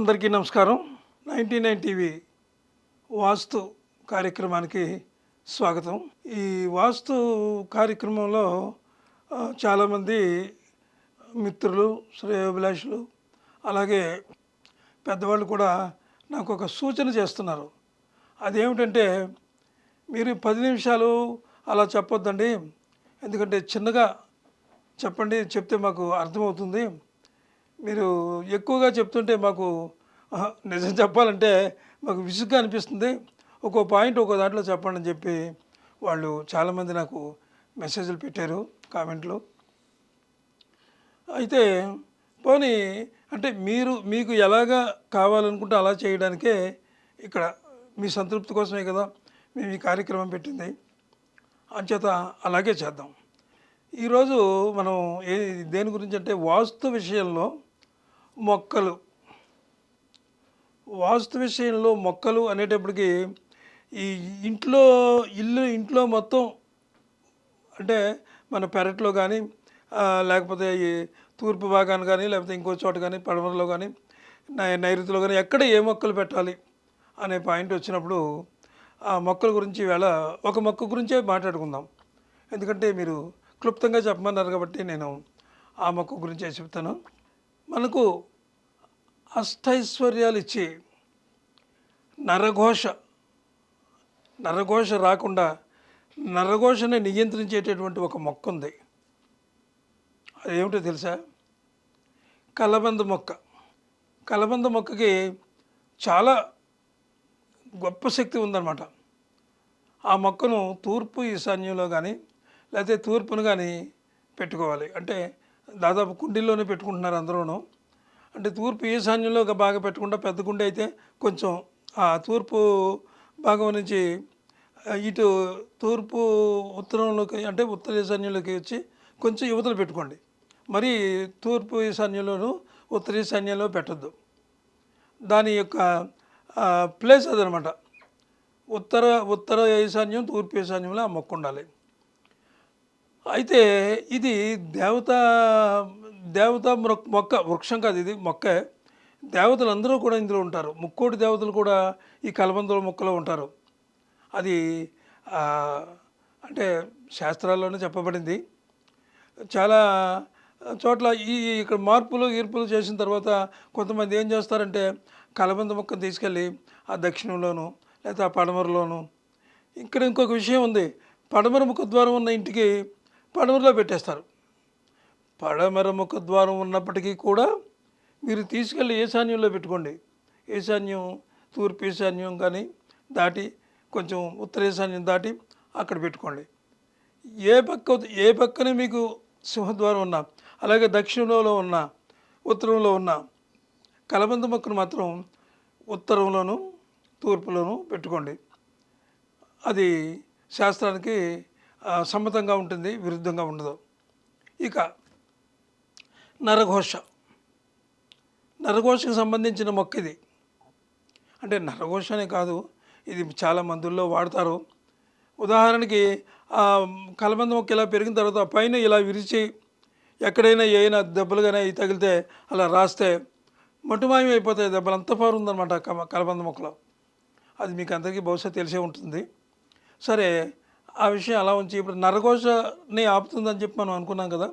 అందరికీ నమస్కారం. Ninety nine TV వాస్తు కార్యక్రమానికి స్వాగతం. ఈ వాస్తు కార్యక్రమంలో చాలామంది మిత్రులు శ్రేయోభిలాషులు అలాగే పెద్దవాళ్ళు కూడా నాకు ఒక సూచన చేస్తున్నారు. అదేమిటంటే మీరు పది నిమిషాలు అలా చెప్పొద్దండి. ఎందుకంటే చిన్నగా చెప్పండి చెప్తే మాకు అర్థమవుతుంది. మీరు ఎక్కువగా చెప్తుంటే మాకు నిజం చెప్పాలంటే మాకు విసుగ్గా అనిపిస్తుంది. ఒక్కో పాయింట్ ఒక్కో దాంట్లో చెప్పండి అని చెప్పి వాళ్ళు చాలామంది నాకు మెసేజ్లు పెట్టారు కామెంట్లు. అయితే పోనీ అంటే మీరు మీకు ఎలాగా కావాలనుకుంటే అలా చేయడానికే ఇక్కడ మీ సంతృప్తి కోసమే కదా మేము ఈ కార్యక్రమం పెట్టింది. అంచేత అలాగే చేద్దాం. ఈరోజు మనం ఏ దేని గురించి అంటే వాస్తు విషయంలో మొక్కలు. వాస్తు విషయంలో మొక్కలు అనేటప్పటికి ఈ ఇంట్లో ఇల్లు ఇంట్లో మొత్తం అంటే మన పెరట్లో కానీ లేకపోతే ఈ తూర్పు భాగాన్ని కానీ లేకపోతే ఇంకో చోట కానీ పడమరలో కానీ నై నైరుతిలో కానీ ఎక్కడ ఏ మొక్కలు పెట్టాలి అనే పాయింట్ వచ్చినప్పుడు ఆ మొక్కల గురించి వేళ ఒక మొక్క గురించే మాట్లాడుకుందాం. ఎందుకంటే మీరు క్లుప్తంగా చెప్పమన్నారు కాబట్టి నేను ఆ మొక్క గురించే చెప్తాను. మనకు అష్టైశ్వర్యాలు ఇచ్చి నరఘోష నరఘోష రాకుండా నరఘోషని నియంత్రించేటటువంటి ఒక మొక్క ఉంది అదేమిటో తెలుసా? కలబంద మొక్క. కలబంద మొక్కకి చాలా గొప్ప శక్తి ఉందన్నమాట. ఆ మొక్కను తూర్పు ఈశాన్యంలో కానీ లేకపోతే తూర్పును కానీ పెట్టుకోవాలి. అంటే దాదాపు కుండీల్లోనే పెట్టుకుంటున్నారు అందరూనూ. అంటే తూర్పు ఈశాన్యంలో ఒక బాగా పెట్టకుండా పెద్ద గుండె అయితే కొంచెం ఆ తూర్పు భాగం నుంచి ఇటు తూర్పు ఉత్తరంలోకి అంటే ఉత్తర ఈశాన్యంలోకి వచ్చి కొంచెం యువతలు పెట్టుకోండి. మరి తూర్పు ఈశాన్యంలోను ఉత్తర ఈశాన్యంలో పెట్టద్దు. దాని యొక్క ప్లేస్ అదనమాట. ఉత్తర ఉత్తర ఈశాన్యం తూర్పు ఈశాన్యంలో ఆ మొక్క ఉండాలి అయితే ఇది దేవత దేవత మొక్క వృక్షం కాదు ఇది మొక్కే. దేవతలు అందరూ కూడా ఇందులో ఉంటారు. ముక్కోటి దేవతలు కూడా ఈ కలబందల మొక్కలో ఉంటారు. అది అంటే శాస్త్రాల్లోనే చెప్పబడింది. చాలా చోట్ల ఈ ఇక్కడ మార్పులు ఈర్పులు చేసిన తర్వాత కొంతమంది ఏం చేస్తారంటే కలబంద మొక్కను తీసుకెళ్ళి ఆ దక్షిణంలోను లేదా ఆ పడమరలోను. ఇక్కడ ఇంకొక విషయం ఉంది. పడమర ముఖద్వారం ఉన్న ఇంటికి పడమరలో పెట్టేస్తారు. పడమర ముఖద్వారం ఉన్నప్పటికీ కూడా మీరు తీసుకెళ్ళి ఈశాన్యంలో పెట్టుకోండి. ఈశాన్యం తూర్పు ఈశాన్యం కానీ దాటి కొంచెం ఉత్తర ఈశాన్యం దాటి అక్కడ పెట్టుకోండి. ఏ పక్క ఏ పక్కన మీకు సింహద్వారం ఉన్నా అలాగే దక్షిణంలో ఉన్న ఉత్తరంలో ఉన్న కలబంద మొక్కను మాత్రం ఉత్తరంలోను తూర్పులోను పెట్టుకోండి. అది శాస్త్రానికి సమ్మతంగా ఉంటుంది విరుద్ధంగా ఉండదు. ఇక నరఘోష. నరఘోషకు సంబంధించిన మొక్క ఇది. అంటే నరఘోష అనే కాదు ఇది చాలా మందుల్లో వాడతారు. ఉదాహరణకి కలబంద మొక్క ఇలా పెరిగిన తర్వాత పైన ఇలా విరిచి ఎక్కడైనా ఏమైనా దెబ్బలు కానీ అవి తగిలితే అలా రాస్తే మటుమాయం అయిపోతాయి దెబ్బలు. అంత పవర్ ఉందన్నమాట కలబంద మొక్కలో. అది మీకు అందరికీ బహుశా తెలిసే ఉంటుంది. సరే ఆ విషయం అలా ఉంచి ఇప్పుడు నరఘోషని ఆపుతుందని చెప్పి మనం అనుకున్నాం కదా.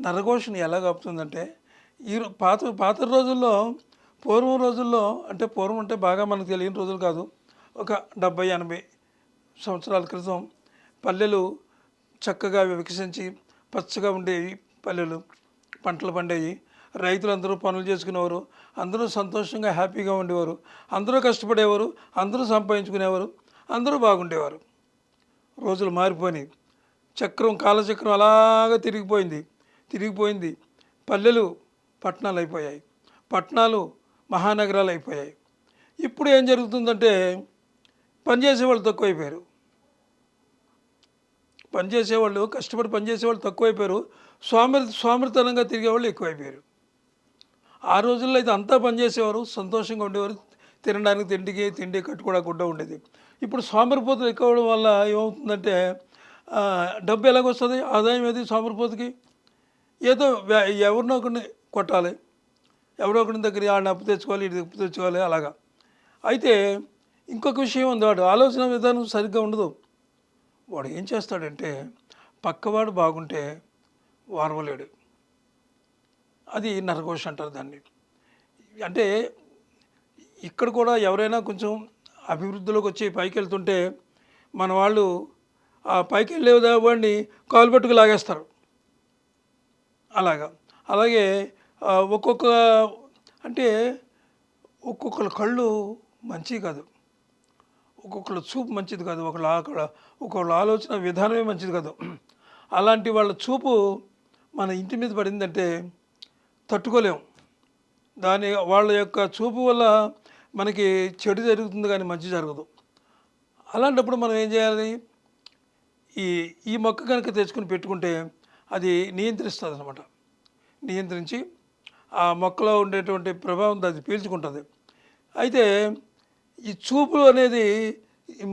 నరఘోషని ఎలా కప్పుతుందంటే ఈ పాత పాత రోజుల్లో పూర్వం రోజుల్లో అంటే పూర్వం అంటే బాగా మనకు తెలియని రోజులు కాదు. ఒక డెబ్బై ఎనభై సంవత్సరాల క్రితం పల్లెలు చక్కగా వికసించి పచ్చగా ఉండేవి పల్లెలు. పంటలు పండేవి. రైతులందరూ పనులు చేసుకునేవారు. అందరూ సంతోషంగా హ్యాపీగా ఉండేవారు. అందరూ కష్టపడేవారు. అందరూ సంపాదించుకునేవారు. అందరూ బాగుండేవారు. రోజులు మారిపోయినాయి. చక్రం కాలచక్రం అలాగా తిరిగిపోయింది. తిరిగిపోయింది. పల్లెలు పట్టణాలు అయిపోయాయి పట్టణాలు మహానగరాలు అయిపోయాయి ఇప్పుడు ఏం జరుగుతుందంటే పనిచేసేవాళ్ళు తక్కువైపోయారు. పనిచేసేవాళ్ళు కష్టపడి పనిచేసేవాళ్ళు తక్కువైపోయారు. స్వామి స్వామితనంగా తిరిగేవాళ్ళు ఎక్కువైపోయారు. ఆ రోజుల్లో అయితే అంతా పనిచేసేవారు సంతోషంగా ఉండేవారు. తినడానికి తిండికి తిండి కట్టుకోవడానికి గుడ్డ ఉండేది. ఇప్పుడు సోమరిపోతులు ఎక్కువ వల్ల ఏమవుతుందంటే డబ్బు ఎలాగొస్తుంది? ఆదాయం ఏది సోమరిపోతుకి ఏదో ఎవరినో ఒకరిని కొట్టాలి. ఎవరో ఒకరి దగ్గర ఆడిని అప్పు తెచ్చుకోవాలి ఇది అప్పు తెచ్చుకోవాలి అలాగా. అయితే ఇంకొక విషయం ఉంది. వాడు ఆలోచన విధానం సరిగ్గా ఉండదు. వాడు ఏం చేస్తాడంటే పక్కవాడు బాగుంటే వారవలేడు. అది నరఘోష అంటారు దాన్ని. అంటే ఇక్కడ కూడా ఎవరైనా కొంచెం అభివృద్ధిలోకి వచ్చి పైకి వెళ్తుంటే మన వాళ్ళు ఆ పైకి వెళ్ళే వాడిని కాలు పట్టుకు లాగేస్తారు. అలాగా. అలాగే ఒక్కొక్క అంటే ఒక్కొక్కళ్ళ కళ్ళు మంచివి కాదు. ఒక్కొక్కళ్ళ చూపు మంచిది కాదు. ఒకళ్ళ ఒకళ్ళ ఒక్కొక్కళ్ళ ఆలోచన విధానమే మంచిది కాదు. అలాంటి వాళ్ళ చూపు మన ఇంటి మీద పడిందంటే తట్టుకోలేము దాని వాళ్ళ యొక్క చూపు వల్ల మనకి చెడు జరుగుతుంది కానీ మంచి జరగదు. అలాంటప్పుడు మనం ఏం చేయాలి? ఈ ఈ మొక్క కనుక తెచ్చుకొని పెట్టుకుంటే అది నియంత్రిస్తుంది అనమాట నియంత్రించి ఆ మొక్కలో ఉండేటువంటి ప్రభావం అది పీల్చుకుంటుంది. అయితే ఈ చూపు అనేది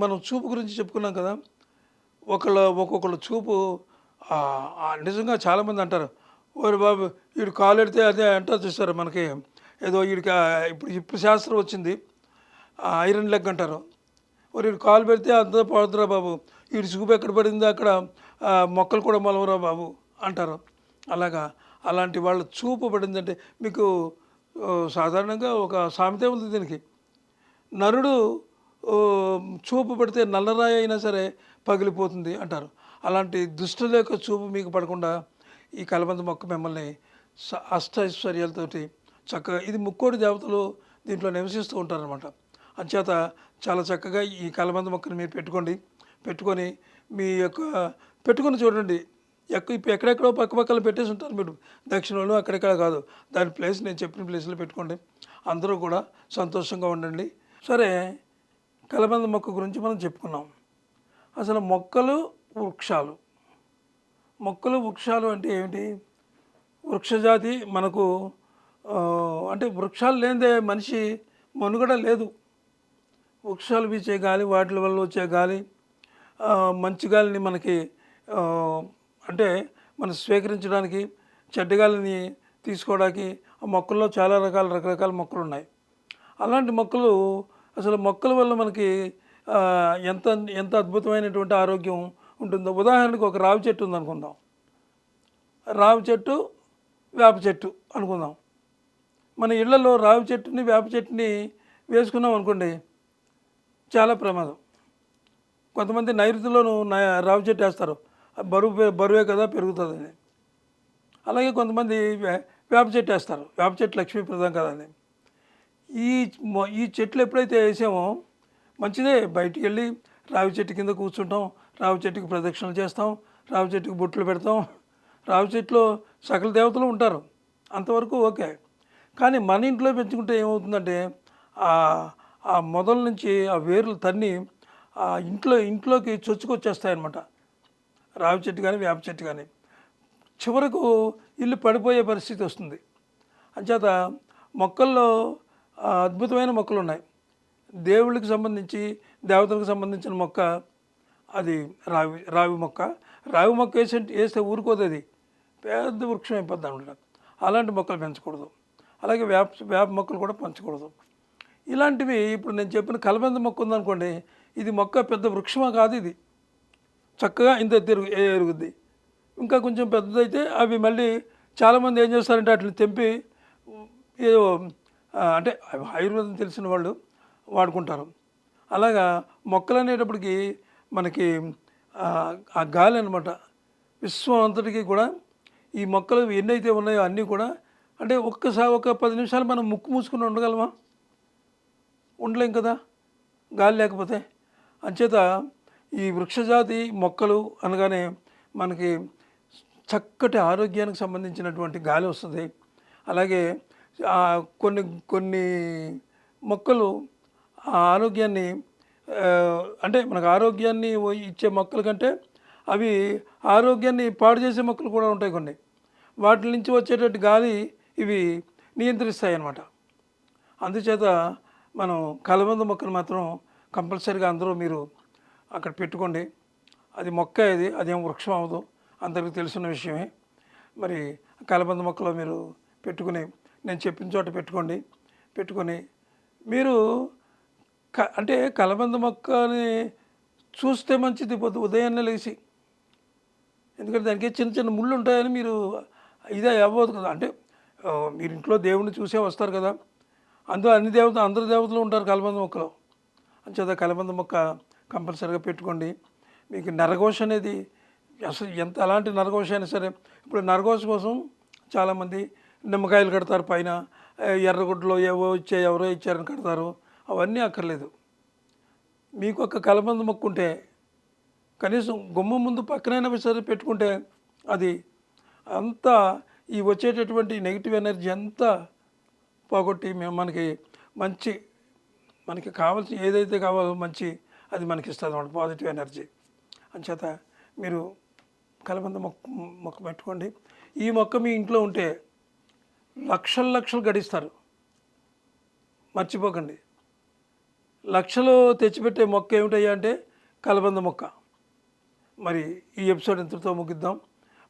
మనం చూపు గురించి చెప్పుకున్నాం కదా ఒకళ్ళ ఒక్కొక్కళ్ళ చూపు నిజంగా చాలామంది అంటారు ఓరి బాబు వీడు కాలు ఎడితే అదే అంటారు చూస్తారు మనకి? ఏదో వీడికి ఇప్పుడు ఇప్పుడు శాస్త్రం వచ్చింది ఆ ఐరన్ లెగ్ అంటారు. మరి వీడు కాలు పెడితే అంతా పడుతురా బాబు వీడి చూపు ఎక్కడ పడింది అక్కడ? మొక్కలు కూడా మొలవరా బాబు? అంటారు. అలాగా అలాంటి వాళ్ళ చూపు పడిందంటే మీకు సాధారణంగా ఒక సామెత ఉంది దీనికి. నరుడు చూపు పడితే నల్లరాయి అయినా సరే పగిలిపోతుంది అంటారు. అలాంటి దుష్టుల యొక్క చూపు మీకు పడకుండా ఈ కలబంద మొక్క మిమ్మల్ని అష్టైశ్వర్యాలతోటి చక్కగా ఇది ముక్కోటి దేవతలు దీంట్లో నివసిస్తూ ఉంటారనమాట అంచేత చాలా చక్కగా ఈ కలబంద మొక్కని మీరు పెట్టుకోండి. పెట్టుకొని మీ యొక్క పెట్టుకొని చూడండి. ఎక్కువ ఇప్పుడు ఎక్కడెక్కడో పక్క పక్కన పెట్టేసి ఉంటారు మీరు. దక్షిణంలో అక్కడెక్కడ కాదు. దాని ప్లేస్ నేను చెప్పిన ప్లేస్లో పెట్టుకోండి. అందరూ కూడా సంతోషంగా ఉండండి. సరే కలబంద మొక్క గురించి మనం చెప్పుకున్నాం. అసలు మొక్కలు వృక్షాలు. మొక్కలు వృక్షాలు అంటే ఏమిటి? వృక్షజాతి మనకు అంటే వృక్షాలు లేనిదే మనిషి మనుగడ లేదు. వృక్షాలు వీచే గాలి వాటి వల్ల వచ్చే గాలి మంచి గాలిని మనకి అంటే మనం స్వీకరించడానికి చెడ్డగాలిని తీసుకోవడానికి ఆ మొక్కల్లో చాలా రకాల రకరకాల మొక్కలు ఉన్నాయి అలాంటి మొక్కలు అసలు మొక్కల వల్ల మనకి ఎంత ఎంత అద్భుతమైనటువంటి ఆరోగ్యం ఉంటుందో. ఉదాహరణకు ఒక రావి చెట్టు ఉందనుకుందాం. రావి చెట్టు వేప చెట్టు అనుకుందాం. మన ఇళ్ళలో రావి చెట్టుని వేప చెట్టుని వేసుకున్నాం అనుకోండి చాలా ప్రమాదం. కొంతమంది నైరుతిలోనూ నా- రావి చెట్టు వేస్తారు. బరువు బరువే కదా పెరుగుతుందని. అలాగే కొంతమంది వే- వేప చెట్టు వేస్తారు. వేప చెట్టు లక్ష్మీప్రదం కదండి. అని ఈ ఈ చెట్లు ఎప్పుడైతే వేసామో మంచిదే. బయటికి వెళ్ళి రావి చెట్టు కింద కూర్చుంటాం. రావి చెట్టుకి ప్రదక్షిణలు చేస్తాం. రావి చెట్టుకి బొట్లు పెడతాం. రావి చెట్టులో సకల దేవతలు ఉంటారు. అంతవరకు ఓకే. కానీ మన ఇంట్లో పెంచుకుంటే ఏమవుతుందంటే ఆ ఆ మొదల నుంచి ఆ వేర్లు తన్ని ఆ ఇంట్లో ఇంట్లోకి చొచ్చుకొచ్చేస్తాయి అన్నమాట రావి చెట్టు కానీ వేప చెట్టు కానీ. చివరకు ఇల్లు పడిపోయే పరిస్థితి వస్తుంది. అంచేత మొక్కల్లో అద్భుతమైన మొక్కలు ఉన్నాయి. దేవుళ్ళకి సంబంధించి దేవతలకు సంబంధించిన మొక్క అది రావి రావి మొక్క. రావి మొక్క వేసి వేస్తే ఊరుకోదు అది. పెద్ద వృక్షం అయిపోద్ది అనమాట అలాంటి మొక్కలు పెంచకూడదు. అలాగే వేప వేప మొక్కలు కూడా పెంచకూడదు. ఇలాంటివి ఇప్పుడు నేను చెప్పిన కలబంద మొక్క ఉందనుకోండి ఇది మొక్క పెద్ద వృక్షమా కాదు ఇది. చక్కగా ఇంత తిరుగు ఎరుగుద్ది. ఇంకా కొంచెం పెద్దదైతే అవి మళ్ళీ చాలామంది ఏం చేస్తారంటే అట్లా తెంపి ఏదో అంటే ఆయుర్వేదం తెలిసిన వాళ్ళు వాడుకుంటారు. అలాగా మొక్కలు అనేటప్పటికి మనకి ఆ, ఆ గాలి అనమాట విశ్వం అంతటికి కూడా ఈ మొక్కలు ఎన్నైతే ఉన్నాయో అన్నీ కూడా అంటే ఒక్కసారి ఒక పది నిమిషాలు మనం ముక్కు మూసుకుని ఉండగలమా? ఉండలేం కదా? గాలి లేకపోతే. అంచేత ఈ వృక్షజాతి మొక్కలు అనగానే మనకి చక్కటి ఆరోగ్యానికి సంబంధించినటువంటి గాలి వస్తుంది. అలాగే కొన్ని కొన్ని మొక్కలు ఆ ఆరోగ్యాన్ని అంటే మనకు ఆరోగ్యాన్ని ఇచ్చే మొక్కల కంటే అవి ఆరోగ్యాన్ని పాడు చేసే మొక్కలు కూడా ఉంటాయి కొన్ని. వాటి నుంచి వచ్చేటట్టు గాలి ఇవి నియంత్రిస్తాయి అన్నమాట అందుచేత మనం కలబంద మొక్కలు మాత్రం కంపల్సరీగా అందరూ మీరు అక్కడ పెట్టుకోండి. అది మొక్క ఇది అదేం వృక్షం అవ్వదు. అందరికీ తెలిసిన విషయమే. మరి కలబంద మొక్కలో మీరు పెట్టుకుని నేను చెప్పిన చోట పెట్టుకోండి. పెట్టుకొని మీరు క అంటే కలబంద మొక్కని చూస్తే మంచిది పొద్దు ఉదయాన్నే లేచి. ఎందుకంటే దానికి చిన్న చిన్న ముళ్ళు ఉంటాయని మీరు ఇదే అవ్వదు కదా. అంటే మీరు ఇంట్లో దేవుడిని చూసే వస్తారు కదా. అందులో అన్ని దేవతలు అందరు దేవతలు ఉంటారు కలబంద మొక్కలో. అంచేత కలబంద మొక్క కంపల్సరీగా పెట్టుకోండి. మీకు నరఘోష అనేది అసలు ఎంత అలాంటి నరఘోష అయినా సరే ఇప్పుడు నరఘోష కోసం చాలామంది నిమ్మకాయలు కడతారు పైన. ఎర్రగుడ్డలో ఏవో ఇచ్చే ఎవరో ఇచ్చారని కడతారు. అవన్నీ అక్కర్లేదు. మీకు ఒక కలబంద మొక్కుంటే కనీసం గుమ్మ ముందు పక్కనైనా సరే పెట్టుకుంటే అది అంతా ఈ వచ్చేటటువంటి నెగిటివ్ ఎనర్జీ అంతా పోగొట్టి మేము మనకి మంచి మనకి కావాల్సిన ఏదైతే కావాలో మంచి అది మనకి ఇస్తుంది అనమాట పాజిటివ్ ఎనర్జీ అంచేత మీరు కలబంద మొక్క మొక్క పెట్టుకోండి. ఈ మొక్క మీ ఇంట్లో ఉంటే లక్షల లక్షలు గడిస్తారు. మర్చిపోకండి. లక్షలు తెచ్చిపెట్టే మొక్క ఏమిటయ్యా అంటే కలబంద మొక్క. మరి ఈ ఎపిసోడ్ ఇంతటితో ముగిద్దాం.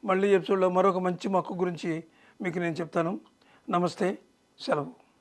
మళ్ళీ ఈ ఎపిసోడ్లో మరొక మంచి మొక్క గురించి మీకు నేను చెప్తాను. నమస్తే సెలవు.